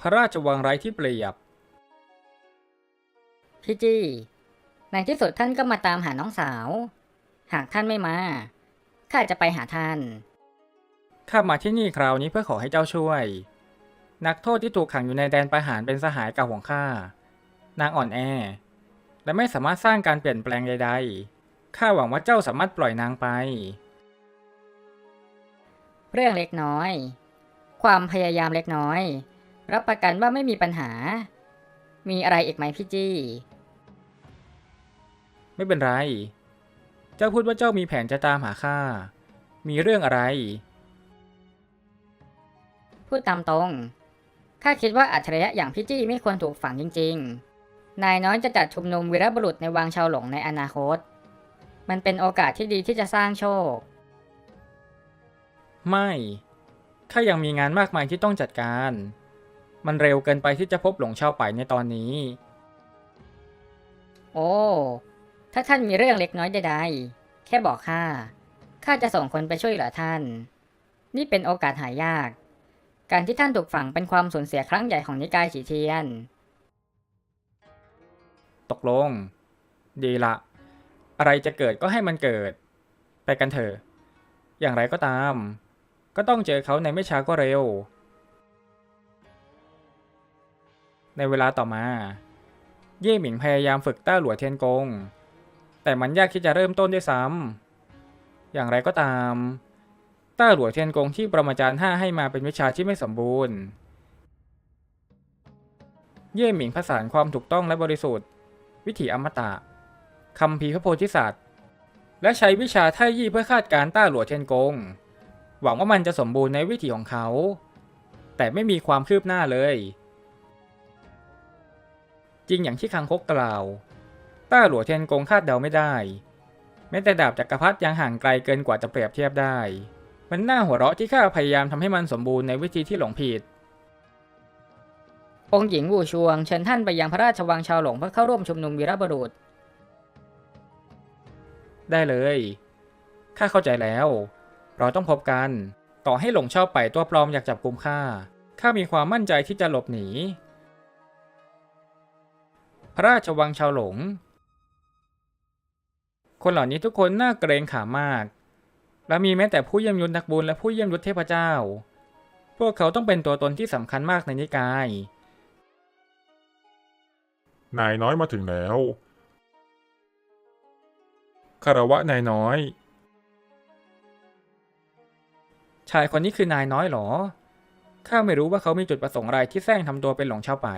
พระราชวังไร้ที่เปรียบ พี่จี้ในที่สุดท่านก็มาตามหาน้องสาว หากท่านไม่มา ข้าจะไปหาท่าน ข้ามาที่นี่คราวนี้เพื่อขอให้เจ้าช่วย นักโทษที่ถูกขังอยู่ในแดนประหารเป็นสหายเก่าของข้า นางอ่อนแอ และไม่สามารถสร้างการเปลี่ยนแปลงใด ๆ ข้าหวังว่าเจ้าสามารถปล่อยนางไป เรื่องเล็กน้อย ความพยายามเล็กน้อย รับประกันว่าไม่มีปัญหา มีอะไรอีกไหมพี่จี้ ไม่เป็นไร เจ้าพูดว่าเจ้ามีแผนจะตามหาข้า มีเรื่องอะไร พูดตามตรง ข้าคิดว่าอัจฉริยะอย่างพี่จี้ไม่ควรถูกฝังจริง ๆ นายน้อยจะจัดชุมนุมวีรบุรุษในวังชาวหลงในอนาคต มันเป็นโอกาสที่ดีที่จะสร้างโชค ไม่ ข้ายังมีงานมากมายที่ต้องจัดการ มันเร็วเกินไปที่จะพบหลงเช่าไปในตอนนี้ โอ้ ถ้าท่านมีเรื่องเล็กน้อยใดๆ แค่บอกข้า ข้าจะส่งคนไปช่วยเหลือท่าน นี่เป็นโอกาสหายาก การที่ท่านถูกฝังเป็นความสูญเสียครั้งใหญ่ของนิกายฉีเทียน ตกลง ดีละ อะไรจะเกิดก็ให้มันเกิด ไปกันเถอะ อย่างไรก็ตาม ก็ต้องเจอเขาในไม่ช้าก็เร็ว ในเวลาต่อมา เย่หมิงพยายามฝึกต้าหลัวเทียนกง แต่มันยากที่จะเริ่มต้นด้วยซ้ำอย่างไรก็ตาม ต้าหลัวเทียนกงที่ประมาจารย์ห้าให้มาเป็นวิชาที่ไม่สมบูรณ์ เย่หมิงผสานความถูกต้องและบริสุทธิ์ วิถีอมตะคำพีพระโพธิสัตว์และใช้วิชาท่ายี่เพื่อคาดการ์ต้าหลัวเทียนกง หวังว่ามันจะสมบูรณ์ในวิถีของเขา แต่ไม่มีความคืบหน้าเลย จริงอย่างที่คังคกกล่าวต้าหลัวเทียนกงคาดเดาไม่ได้ แม้แต่ดาบจักรพรรดิยังห่างไกลเกินกว่าจะเปรียบเทียบได้ มันน่าหัวเราะที่ข้าพยายามทำให้มันสมบูรณ์ในวิธีที่หลงผิด องค์หญิงวูชวงเชิญท่านไปยังพระราชวังชาวหลงเพื่อเข้าร่วมชุมนุมวีรบุรุษ ได้เลย ข้าเข้าใจแล้ว เราต้องพบกัน ต่อให้หลงชอบไปตัวปลอมอยากจับกุมข้า ข้ามีความมั่นใจที่จะหลบหนี พระราชวังชาวหลง คนเหล่านี้ทุกคนน่าเกรงขามมาก และมีแม้แต่ผู้เยี่ยมยุทธนักบุญและผู้เยี่ยมยุทธเทพเจ้า พวกเขาต้องเป็นตัวตนที่สำคัญมากในนิกาย นายน้อยมาถึงแล้วคารวะนายน้อย ชายคนนี้คือนายน้อยเหรอ ข้าไม่รู้ว่าเขามีจุดประสงค์อะไรที่แซงทำตัวเป็นหลงชาวไป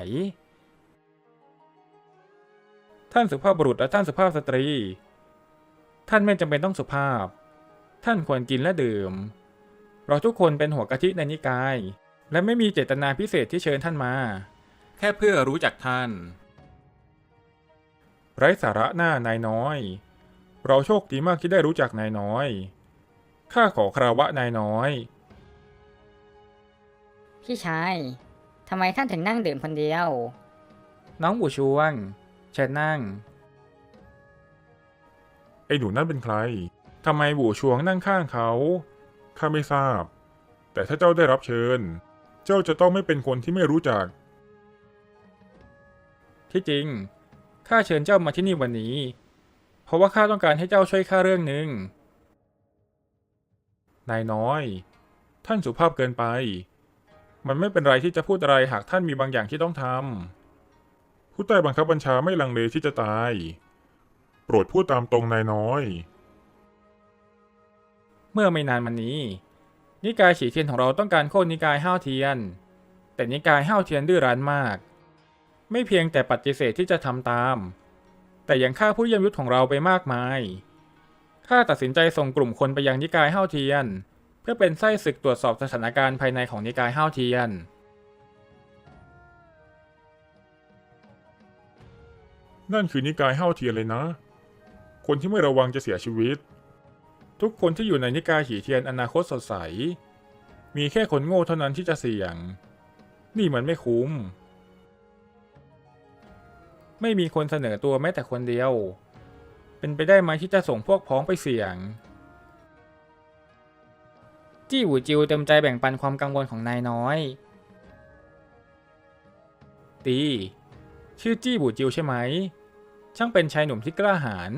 ท่านสุภาพบุรุษและท่านสุภาพสตรี ท่านไม่จำเป็นต้องสุภาพ ท่านควรกินและดื่ม เราทุกคนเป็นหัวกะทิในนิกาย และไม่มีเจตนาพิเศษที่เชิญท่านมา แค่เพื่อรู้จักท่าน ไร้สาระหน้านายน้อย เราโชคดีมากที่ได้รู้จักนายน้อย ข้าขอคารวะนายน้อย พี่ชายทำไมท่านถึงนั่งดื่มคนเดียว น้องบูชวง เชิญนั่ง ไอ้หนูนั่นเป็นใคร ทำไมบู่ชวงนั่งข้างเขา ข้าไม่ทราบ แต่ถ้าเจ้าได้รับเชิญ เจ้าจะต้องไม่เป็นคนที่ไม่รู้จัก ที่จริง ข้าเชิญเจ้ามาที่นี่วันนี้ เพราะว่าข้าต้องการให้เจ้าช่วยข้าเรื่องหนึ่ง นายน้อย ท่านสุภาพเกินไป มันไม่เป็นไรที่จะพูดอะไรหากท่านมีบางอย่างที่ต้องทำ ผู้ใต้บังคับบัญชาไม่ลังเลที่จะตาย โปรดพูดตามตรงนายน้อย เมื่อไม่นานมานี้ นิกายฉีเทียนของเราต้องการโค่นนิกายห้าวเทียน แต่นิกายห้าวเทียนดื้อรั้นมาก ไม่เพียงแต่ปฏิเสธที่จะทำตาม แต่ยังฆ่าผู้เยี่ยมยุทธของเราไปมากมายข้าตัดสินใจส่งกลุ่มคนไปยังนิกายห้าวเทียน เพื่อเป็นไส้ศึกตรวจสอบสถานการณ์ภายในของนิกายห้าวเทียน นั่นคือนิกายห้าวเทียนเลยนะ คนที่ไม่ระวังจะเสียชีวิต ทุกคนที่อยู่ในนิกายฉีเทียนอนาคตสดใส มีแค่คนโง่เท่านั้นที่จะเสี่ยง นี่มันไม่คุ้ม ไม่มีคนเสนอตัวแม้แต่คนเดียว เป็นไปได้ไหมที่จะส่งพวกพ้องไปเสี่ยง จี้หูจิวเต็มใจแบ่งปันความกังวลของนายน้อยดีชื่อจี้บูจิวใช่ไหม ช่างเป็นชายหนุ่มที่กล้าหาญ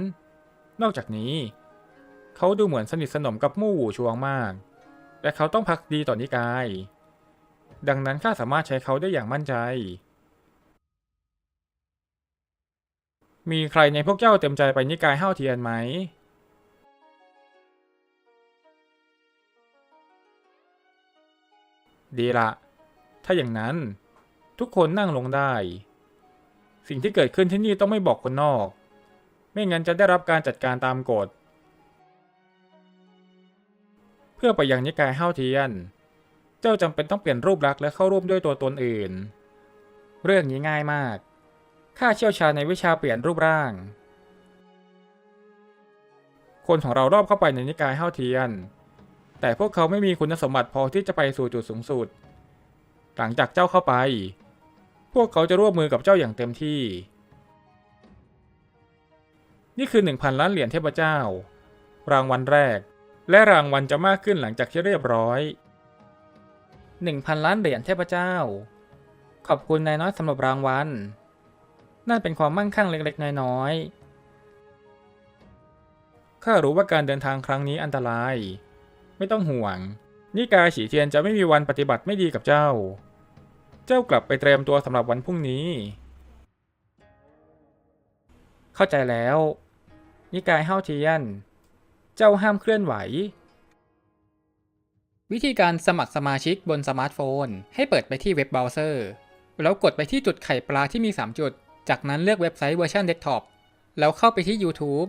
นอกจากนี้ เขาดูเหมือนสนิทสนมกับมู่หูชวงมาก และเขาต้องพักดีต่อนิกาย ดังนั้นข้าสามารถใช้เขาได้อย่างมั่นใจ มีใครในพวกเจ้าเต็มใจไปนิกายห้าวเทียนไหม ดีละ ถ้าอย่างนั้นทุกคนนั่งลงได้ สิ่งที่เกิดขึ้นที่นี่ต้องไม่บอกคนนอก ไม่งั้นจะได้รับการจัดการตามกฎ เพื่อไปยังนิกายห้าวเทียน เจ้าจำเป็นต้องเปลี่ยนรูปลักษณ์และเข้าร่วมด้วยตัวตนอื่น เรื่องนี้ง่ายมาก ข้าเชี่ยวชาญในวิชาเปลี่ยนรูปร่าง คนของเรารอบเข้าไปในนิกายห้าวเทียน แต่พวกเขาไม่มีคุณสมบัติพอที่จะไปสู่จุดสูงสุด หลังจากเจ้าเข้าไป พวกเขาจะร่วมมือกับเจ้าอย่างเต็มที่ นี่คือ 1,000 ล้านเหรียญเทพเจ้า รางวัลแรก และรางวัลจะมากขึ้นหลังจากที่เรียบร้อย 1,000 ล้านเหรียญเทพเจ้า ขอบคุณนายน้อยสำหรับรางวัล นั่นเป็นความมั่งคั่งเล็กๆ น้อยๆ ข้ารู้ว่าการเดินทางครั้งนี้อันตราย ไม่ต้องห่วง นิกายฉีเทียนจะไม่มีวันปฏิบัติไม่ดีกับเจ้า เจ้ากลับไปเตรียมตัวสำหรับวันพรุ่งนี้ เข้าใจแล้ว นิกายห้าเทียน เจ้าห้ามเคลื่อนไหว วิธีการสมัครสมาชิกบนสมาร์ทโฟน ให้เปิดไปที่เว็บเบราว์เซอร์ แล้วกดไปที่จุดไข่ปลาที่มี 3 จุด จากนั้นเลือกเว็บไซต์เวอร์ชันเดสก์ท็อป แล้วเข้าไปที่ YouTube